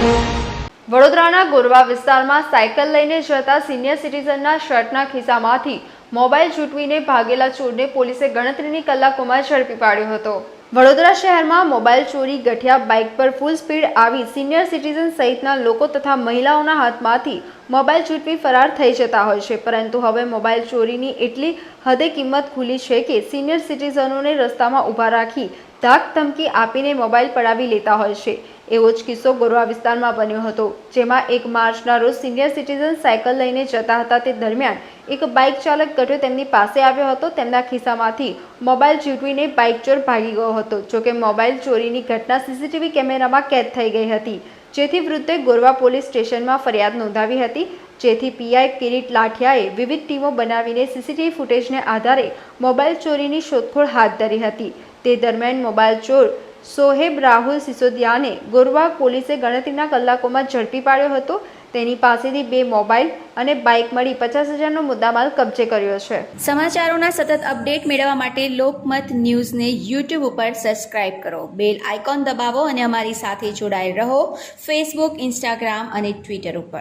વડોદરાના ગોરવા વિસ્તારમાં સાયકલ લઈને જતા સિનિયર સિટીઝનના શર્ટના ખિસ્સામાંથી મોબાઈલ ચૂંટવીને ભાગેલા ચોરને પોલીસે ગણતરીની કલાકોમાં ઝડપી પાડ્યો હતો. વડોદરા શહેરમાં મોબાઈલ ચોરી ગઠિયા બાઇક પર ફૂલ સ્પીડ આવી સિનિયર સિટીઝન સહિતના લોકો તથા મહિલાઓના હાથમાંથી મોબાઈલ ચૂંટવી ફરાર થઈ જતા હોય છે, પરંતુ હવે મોબાઈલ ચોરીની એટલી હદે કિંમત ખુલી છે કે સિનિયર સિટીઝનોને રસ્તામાં ઊભા રાખી ધાક ધમકી આપીને મોબાઈલ પડાવી લેતા હોય છે. એવો જ કિસ્સો ગોરવા વિસ્તારમાં બન્યો હતો, જેમાં એક માર્ચના રોજ સિનિયર સિટીઝન સાયકલ લઈને જતા હતા. તે દરમિયાન એક બાઇક ચાલક ગઢો તેમની પાસે આવ્યો હતો. તેમના ખિસ્સામાંથી મોબાઈલ ચૂંટવીને બાઇક ચોર ભાગી ગયો હતો, જોકે મોબાઈલ ચોરીની ઘટના સીસીટીવી કેમેરામાં કેદ થઈ ગઈ હતી. જેથી વૃદ્ધે ગોરવા પોલીસ સ્ટેશનમાં ફરિયાદ નોંધાવી હતી. જેથી પીઆઈ કિરીટ લાઠિયાએ વિવિધ ટીમો બનાવીને સીસીટીવી ફૂટેજને આધારે મોબાઈલ ચોરીની શોધખોળ હાથ ધરી હતી. તે દરમિયાન મોબાઈલ ચોર સોહેબ રાહુલ સિસોદિયાને ગોરવા પોલીસે ગણતરીના કલાકોમાં ઝડપી પાડ્યો હતો. તેની પાસેથી બે મોબાઈલ અને બાઇક મળી પચાસ હજારનો મુદ્દામાલ કબજે કર્યો છે. સમાચારોના સતત અપડેટ મેળવવા માટે લોકમત ન્યૂઝને યુટ્યુબ ઉપર સબસ્ક્રાઇબ કરો. બેલ આઇકોન દબાવો અને અમારી સાથે જોડાયેલ રહો. ફેસબુક, ઇન્સ્ટાગ્રામ અને ટ્વિટર ઉપર.